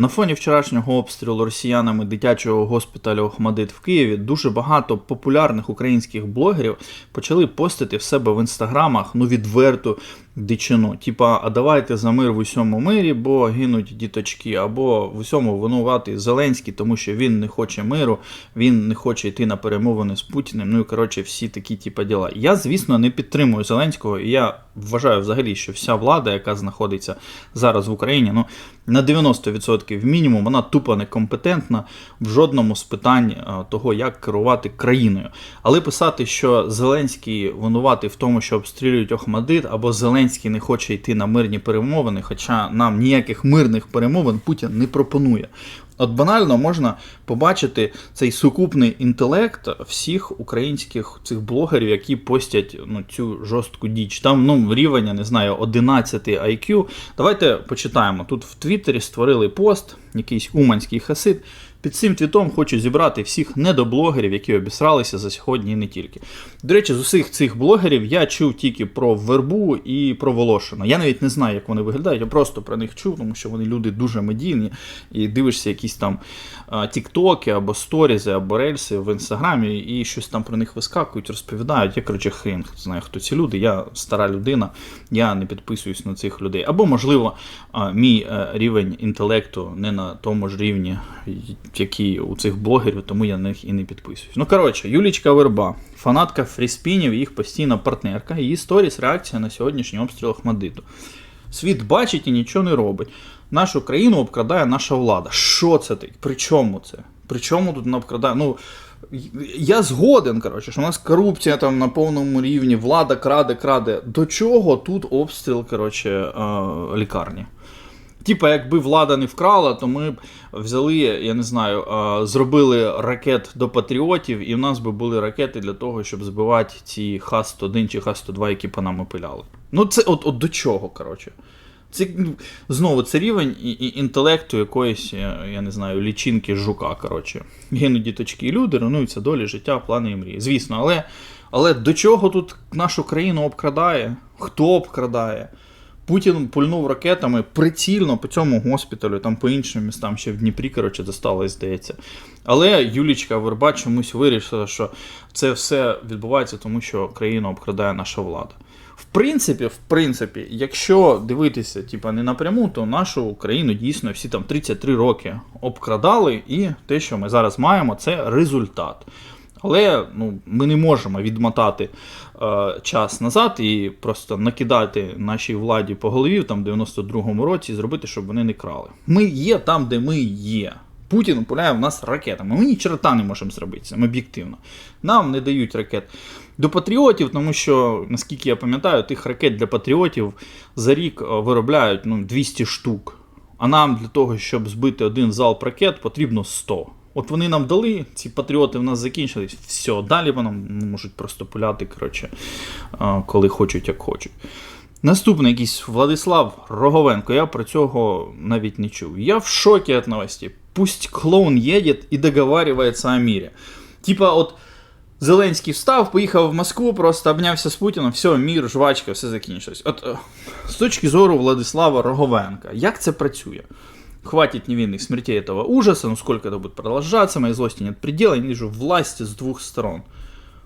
На фоні вчорашнього обстрілу росіянами дитячого госпіталю Охмадит в Києві дуже багато популярних українських блогерів почали постити в себе в інстаграмах ну відверту дичину. Типа, а давайте за мир в усьому мирі, бо гинуть діточки, або в усьому винуватий Зеленський, тому що він не хоче миру, він не хоче йти на перемовини з Путіним. Ну і коротше, всі такі типа діла. Я, звісно, не підтримую Зеленського, і я вважаю взагалі, що вся влада, яка знаходиться зараз в Україні, ну на 90% мінімум, вона тупо некомпетентна в жодному з питань е, того, як керувати країною. Але писати, що Зеленський винуватий в тому, що обстрілюють Охмадит, або Зеленський не хоче йти на мирні перемовини, хоча нам ніяких мирних перемовин Путін не пропонує. От банально можна побачити цей сукупний інтелект всіх українських цих блогерів, які постять ну, цю жорстку діч. Там ну, рівень, я не знаю, 11 IQ. Давайте почитаємо. Тут в Твіттері створили пост, якийсь уманський хасид. Під цим твітом хочу зібрати всіх недоблогерів, які обісралися за сьогодні і не тільки. До речі, з усіх цих блогерів я чув тільки про Вербу і про Волошина. Я навіть не знаю, як вони виглядають, я просто про них чув, тому що вони люди дуже медійні, і дивишся якісь там тіктоки або сторізи, або рельси в інстаграмі, і щось там про них вискакують, розповідають. Я коротше хрен знаю, хто ці люди. Я стара людина, я не підписуюсь на цих людей. Або, можливо, мій е, рівень інтелекту не на тому ж рівні, який у цих блогерів, тому я на них і не підписуюсь. Ну, коротше, Юлічка Верба, фанатка фріспінів, їх постійна партнерка. Її сторіс реакція на сьогоднішній обстріл Ахмадиту. Світ бачить і нічого не робить. Нашу країну обкрадає наша влада. Що це таке? При чому це? При чому тут вона обкрадає? Ну, я згоден, коротше, що у нас корупція там на повному рівні, влада краде, краде. До чого тут обстріл, коротше, е, лікарні? Типа, якби влада не вкрала, то ми б взяли, я не знаю, зробили ракет до патріотів, і в нас би були ракети для того, щоб збивати ці Х-101 чи Х-102, які по нам опиляли. Ну, це от, от до чого, коротше. Це ну, знову це рівень і, і інтелекту якоїсь, я не знаю, лічинки жука. коротше. Гинуть діточки і люди, руйнуються долі, життя, плани і мрії. Звісно, але, але до чого тут нашу країну обкрадає? Хто обкрадає? Путін пульнув ракетами прицільно по цьому госпіталю, там по іншим містам ще в Дніпрі, коротше, досталось, здається. Але Юлічка Верба чомусь вирішила, що це все відбувається, тому що країну обкрадає наша влада. В принципі, в принципі, якщо дивитися, типа не напряму, то нашу країну дійсно всі там 33 роки обкрадали, і те, що ми зараз маємо, це результат. Але ну, ми не можемо відмотати е, час назад і просто накидати нашій владі по голові в там 92-му році і зробити, щоб вони не крали. Ми є там, де ми є. Путін управляє в нас ракетами. Ми ні черта не можемо зробити це об'єктивно. Нам не дають ракет до патріотів, тому що, наскільки я пам'ятаю, тих ракет для патріотів за рік е, виробляють ну, 200 штук. А нам для того, щоб збити один залп ракет, потрібно 100. От вони нам дали, ці патріоти в нас закінчились, все, далі вони можуть просто пуляти, коротше, коли хочуть, як хочуть. Наступний якийсь Владислав Роговенко, я про цього навіть не чув. Я в шокі від новості. Пусть клоун їде і договарюється о мірі. Типа, от Зеленський встав, поїхав в Москву, просто обнявся з Путіном, все, мір, жвачка, все закінчилось. От е, з точки зору Владислава Роговенка, як це працює? Хватит невинных смертей этого ужаса, ну сколько это будет продолжаться, моей злости нет предела, я не вижу власти с двух сторон.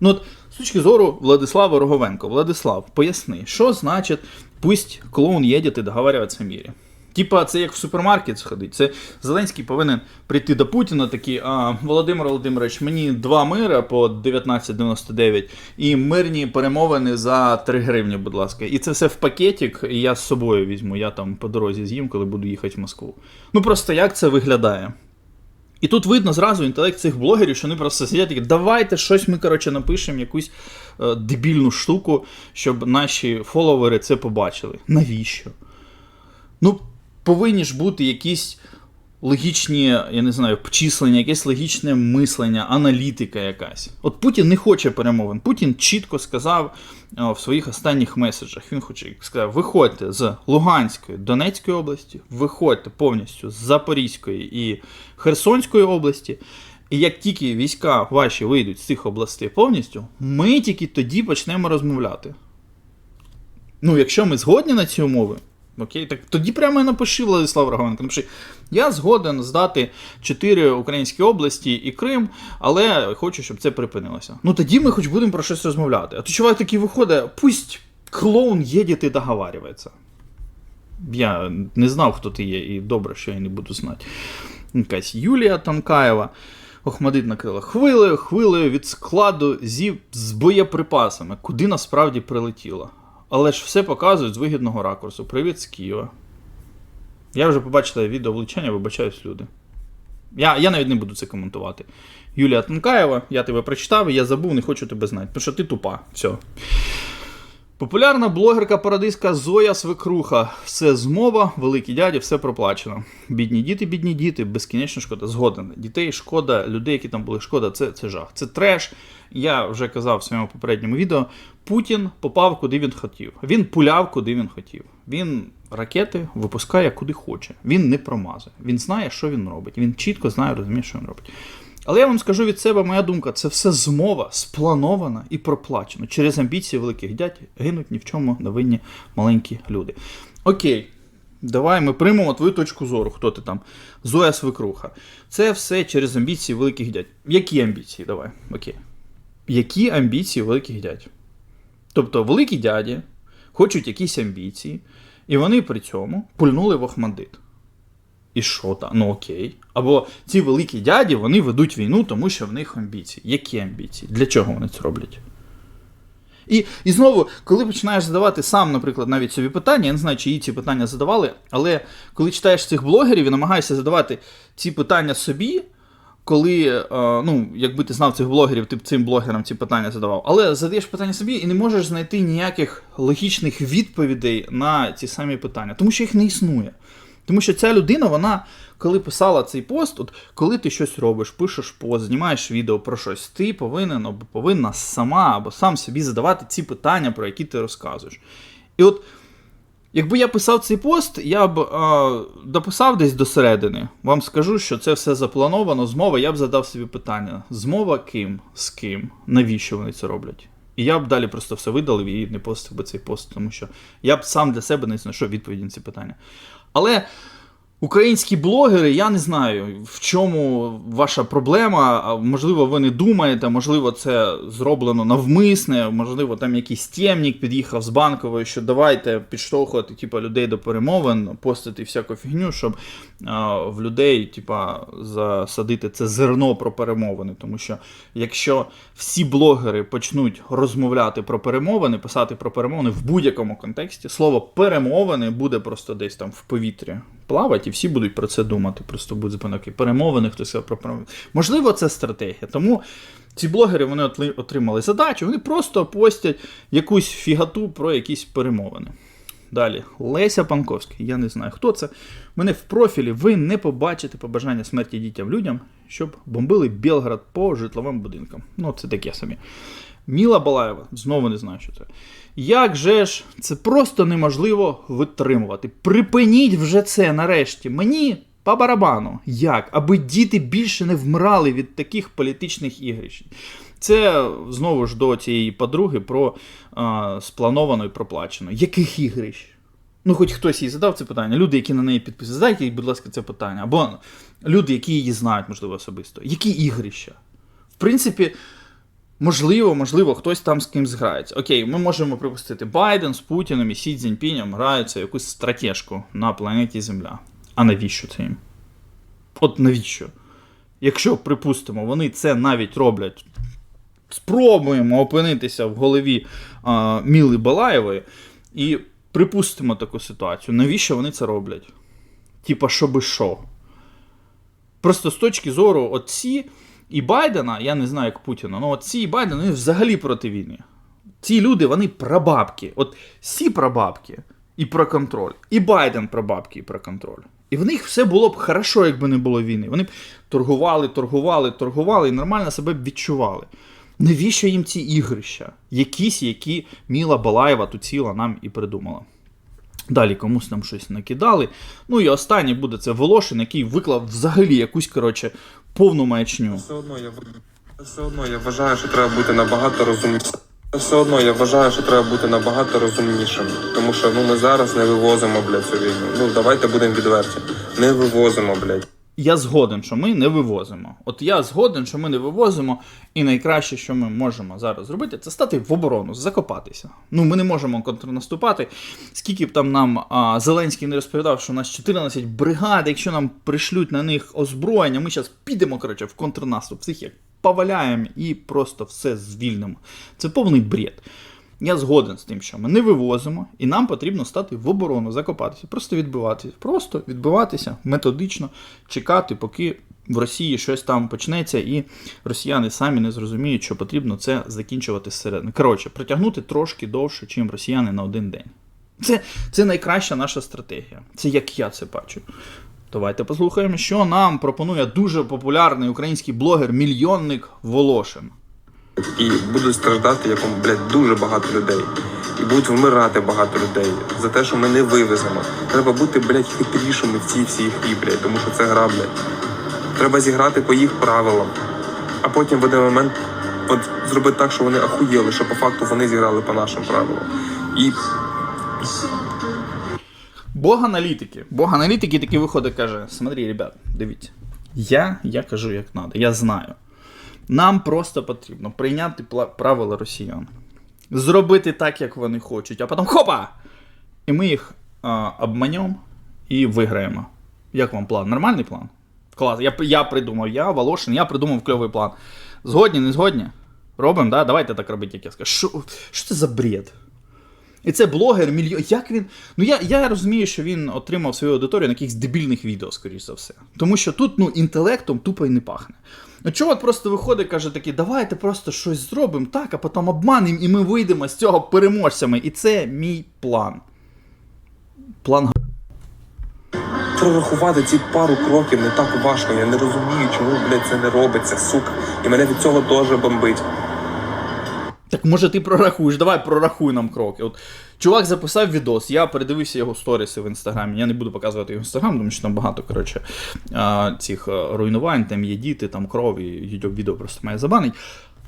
Ну от, з точки зору Владислава Роговенко, Владислав, поясни, що значить пусть клоун їде і договарюватися в мірі? Типа, це як в супермаркет сходить. Це Зеленський повинен прийти до Путіна такий, а, Володимир Володимирович, мені два мира по 19,99 і мирні перемовини за 3 гривні, будь ласка. І це все в пакетик, і я з собою візьму. Я там по дорозі з'їм, коли буду їхати в Москву. Ну просто як це виглядає? І тут видно зразу інтелект цих блогерів, що вони просто сидять такі, давайте щось ми, коротше, напишемо, якусь е, дебільну штуку, щоб наші фоловери це побачили. Навіщо? Ну, повинні ж бути якісь логічні, я не знаю, обчислення, якесь логічне мислення, аналітика якась. От Путін не хоче перемовин. Путін чітко сказав о, в своїх останніх меседжах. Він хоче сказав: виходьте з Луганської, Донецької області, виходьте повністю з Запорізької і Херсонської області. І як тільки війська ваші вийдуть з цих областей повністю, ми тільки тоді почнемо розмовляти. Ну, якщо ми згодні на ці умови, Окей, так тоді прямо і напиши Владислав Роговенко. Напиши, я згоден здати чотири українські області і Крим, але хочу, щоб це припинилося. Ну тоді ми хоч будемо про щось розмовляти. А то чувак такий виходить, пусть клоун їде і договарюється. Я не знав, хто ти є, і добре, що я не буду знати. Якась Юлія Тонкаєва. Охмадит накрила хвилею, хвилею від складу зів з боєприпасами, куди насправді прилетіло. Але ж все показують з вигідного ракурсу. Привіт з Києва. Я вже побачила відео влучання, вибачаюсь, люди. Я, я навіть не буду це коментувати. Юлія Тонкаєва, я тебе прочитав, я забув, не хочу тебе знати. Тому що ти тупа. Все. Популярна блогерка парадиська Зоя Свекруха. Все змова, великі дяді, все проплачено. Бідні діти, бідні діти, безкінечно шкода. Згоден. Дітей шкода, людей, які там були шкода, це, це жах. Це треш. Я вже казав в своєму попередньому відео. Путін попав куди він хотів. Він пуляв, куди він хотів. Він ракети випускає куди хоче. Він не промазує. Він знає, що він робить. Він чітко знає, розуміє, що він робить. Але я вам скажу від себе, моя думка, це все змова, спланована і проплачена. Через амбіції великих дядь гинуть ні в чому невинні маленькі люди. Окей, давай ми приймемо твою точку зору. Хто ти там? Зоя Свекруха. Це все через амбіції великих дядь. Які амбіції? Давай, окей. Які амбіції великих дядь? Тобто, великі дяді хочуть якісь амбіції, і вони при цьому пульнули в Охмадит. І що там? Ну окей. Або ці великі дяді вони ведуть війну, тому що в них амбіції. Які амбіції? Для чого вони це роблять? І, і знову, коли починаєш задавати сам, наприклад, навіть собі питання, я не знаю, чи їй ці питання задавали, але коли читаєш цих блогерів і намагаєшся задавати ці питання собі, коли, е, ну, якби ти знав цих блогерів, ти б цим блогерам ці питання задавав. Але задаєш питання собі і не можеш знайти ніяких логічних відповідей на ці самі питання, тому що їх не існує. Тому що ця людина, вона, коли писала цей пост, от коли ти щось робиш, пишеш пост, знімаєш відео про щось, ти повинен або повинна сама або сам собі задавати ці питання, про які ти розказуєш. І от, якби я писав цей пост, я б е, дописав десь до середини. Вам скажу, що це все заплановано, змова, я б задав собі питання: змова ким, з ким, навіщо вони це роблять? І я б далі просто все видалив і не постив би цей пост, тому що я б сам для себе не знайшов відповіді на ці питання. Але українські блогери, я не знаю, в чому ваша проблема. Можливо, ви не думаєте, можливо, це зроблено навмисне, можливо, там якийсь темнік під'їхав з банкової, що давайте підштовхувати типу, людей до перемовин, постити всяку фігню, щоб в людей типа, засадити це зерно про перемовини. Тому що якщо всі блогери почнуть розмовляти про перемовини, писати про перемовини в будь-якому контексті, слово перемовини буде просто десь там в повітрі плавати, і всі будуть про це думати. Просто будуть запинки перемовини, хтось про перемовини. Можливо, це стратегія. Тому ці блогери вони отримали задачу, вони просто постять якусь фігату про якісь перемовини. Далі, Леся Панковська, я не знаю, хто це. Мене в профілі ви не побачите побажання смерті дітям людям, щоб бомбили Білград по житловим будинкам. Ну, це таке самі. Міла Балаєва, знову не знаю, що це. Як же ж, це просто неможливо витримувати. Припиніть вже це нарешті. Мені по барабану. Як? Аби діти більше не вмирали від таких політичних ігрищ. Це знову ж до цієї подруги про а, сплановано і проплачено. Яких ігрищ? Ну, хоч хтось їй задав це питання. Люди, які на неї підписані, задайте їй, будь ласка, це питання. Або люди, які її знають, можливо, особисто. Які ігрища? В принципі, можливо, можливо, хтось там з кимсь грається. Окей, ми можемо припустити, Байден з Путіним і Сі Цзіньпінем граються якусь стратежку на планеті Земля. А навіщо це їм? От навіщо? Якщо, припустимо, вони це навіть роблять, спробуємо опинитися в голові а, Міли Балаєвої і припустимо таку ситуацію, навіщо вони це роблять? Типа, щоби що? Просто з точки зору от ці і Байдена, я не знаю, як Путіна, але от ці і Байдена вони взагалі проти війни. Ці люди, вони прабабки. От всі прабабки і про контроль, і Байден прабабки і про контроль. І в них все було б хорошо, якби не було війни. Вони б торгували, торгували, торгували і нормально себе б відчували. Навіщо їм ці ігрища? Якісь, які Міла Балаєва тут ціла нам і придумала. Далі комусь там щось накидали. Ну і останній буде це Волошин, який виклав взагалі якусь, коротше, повну маячню. Все одно я все одно я вважаю, що треба бути набагато розумнішим. Все одно я вважаю, що треба бути набагато розумнішим, тому що ну ми зараз не вивозимо, блядь, цю війну. Ну давайте будемо відверті. Не вивозимо, блядь. Я згоден, що ми не вивозимо. От я згоден, що ми не вивозимо, і найкраще, що ми можемо зараз зробити, це стати в оборону, закопатися. Ну, ми не можемо контрнаступати. Скільки б там нам а, Зеленський не розповідав, що у нас 14 бригад, якщо нам пришлють на них озброєння, ми зараз підемо коротше, в контрнаступ, всіх як поваляємо і просто все звільнимо. Це повний бред. Я згоден з тим, що ми не вивозимо, і нам потрібно стати в оборону, закопатися, просто відбиватися. Просто відбиватися методично, чекати, поки в Росії щось там почнеться, і росіяни самі не зрозуміють, що потрібно це закінчувати зсередини. Коротше, притягнути трошки довше, чим росіяни на один день. Це, це найкраща наша стратегія. Це як я це бачу. Давайте послухаємо, що нам пропонує дуже популярний український блогер-мільйонник Волошин. І будуть страждати, якому, блядь, дуже багато людей. І будуть вмирати багато людей за те, що ми не вивеземо. Треба бути, блядь, хитрішими в цій всій грі, блядь, тому що це гра, блядь. Треба зіграти по їх правилам, а потім в один момент от, зробити так, що вони ахуєли, що по факту вони зіграли по нашим правилам. І Бог аналітики. Бог аналітики такий виходить каже: смотри, ребят, дивіться. Я, я кажу, як треба, я знаю. Нам просто потрібно прийняти правила росіян, зробити так, як вони хочуть, а потім хопа! І ми їх а, обманемо і виграємо. Як вам план? Нормальний план? Клас. Я, я придумав, я Волошин, я придумав кльовий план. Згодні, не згодні? Робимо, да? Давайте так робити, як я скажу. Що, що це за бред? І це блогер, мільйон. Як він. Ну я, я розумію, що він отримав свою аудиторію на якихось дебільних відео, скоріш за все. Тому що тут ну, інтелектом тупо й не пахне. Ну чувак просто виходить, каже такий, давайте просто щось зробимо так, а потім обманемо, і ми вийдемо з цього переможцями. І це мій план. План прорахувати ці пару кроків не так важко. Я не розумію, чому, блядь, це не робиться, сука. І мене від цього теж бомбить. Так може ти прорахуєш, давай прорахуй нам кроки. От чувак записав відос, я передивився його сторіси в інстаграмі. Я не буду показувати його інстаграм, тому що там багато коротше, цих руйнувань, там є діти, там кров, і YouTube відео просто має забанить.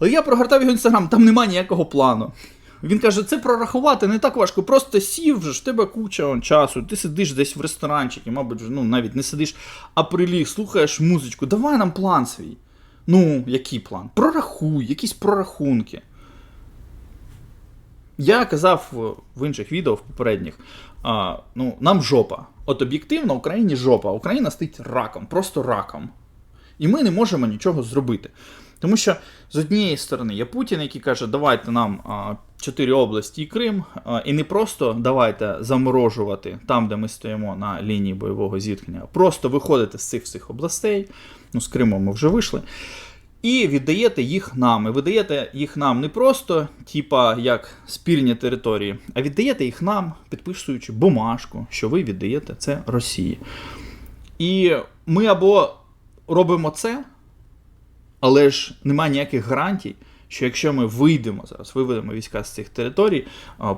Але я прогортав його інстаграм, там немає ніякого плану. Він каже, це прорахувати не так важко, просто сів вже в тебе куча часу, ти сидиш десь в ресторанчику, мабуть, ну навіть не сидиш, а приліг, слухаєш музичку, давай нам план свій. Ну, який план? Прорахуй, якісь прорахунки. Я казав в- інших відео, в попередніх, а, ну, нам жопа. От об'єктивно, Україні жопа. Україна стоїть раком, просто раком. І ми не можемо нічого зробити. Тому що з однієї сторони є Путін, який каже, давайте нам чотири області і Крим, а, і не просто давайте заморожувати там, де ми стоїмо на лінії бойового зіткнення, просто виходити з цих всіх областей. Ну, з Криму ми вже вийшли. І віддаєте їх нам. І видаєте їх нам не просто, типа як спільні території, а віддаєте їх нам, підписуючи бумажку, що ви віддаєте це Росії. І ми або робимо це, але ж немає ніяких гарантій, що якщо ми вийдемо зараз, виведемо війська з цих територій,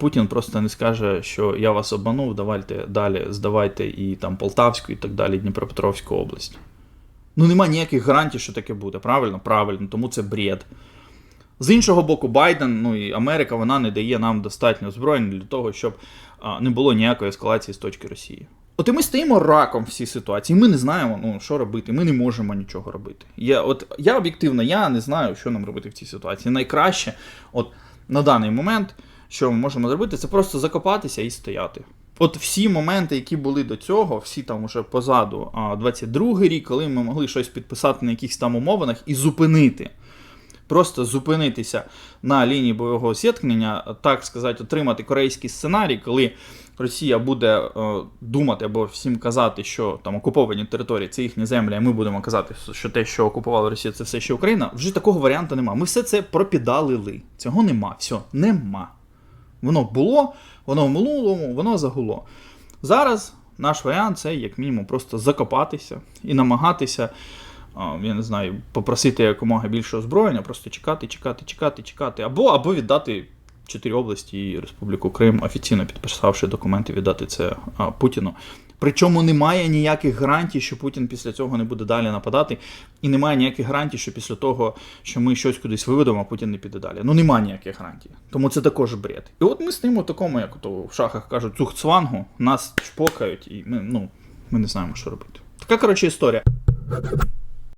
Путін просто не скаже, що я вас обманув, давайте далі здавайте і там Полтавську, і так далі, Дніпропетровську область. Ну, нема ніяких гарантій, що таке буде. Правильно? Правильно, тому це бред. З іншого боку, Байден, ну і Америка, вона не дає нам достатньо озброєнь для того, щоб а, не було ніякої ескалації з точки Росії. От і ми стоїмо раком в цій ситуації. Ми не знаємо, ну що робити. Ми не можемо нічого робити. Я, от я об'єктивно, я не знаю, що нам робити в цій ситуації. Найкраще, от на даний момент, що ми можемо зробити, це просто закопатися і стояти. От всі моменти, які були до цього, всі там уже позаду, а 22-й рік, коли ми могли щось підписати на якихось там умовинах і зупинити. Просто зупинитися на лінії бойового зіткнення, так сказати, отримати корейський сценарій, коли Росія буде е, думати або всім казати, що там окуповані території це їхні землі, а ми будемо казати, що те, що окупувала Росія, це все ще Україна. Вже такого варіанту немає. Ми все це пропідалили. Цього нема. Все, нема. Воно було, воно в минулому, воно загуло. Зараз наш варіант це як мінімум просто закопатися і намагатися, я не знаю, попросити якомога більше озброєння, просто чекати, чекати, чекати, чекати, або, або віддати чотири області і Республіку Крим, офіційно підписавши документи, віддати це а, Путіну. Причому немає ніяких гарантій, що Путін після цього не буде далі нападати, і немає ніяких гарантій, що після того, що ми щось кудись виведемо, а Путін не піде далі. Ну немає ніяких гарантій. Тому це також бред. І от ми ним у такому, як то в шахах кажуть, цухцвангу, нас чпокають, і ми, ну, ми не знаємо, що робити. Така коротше історія.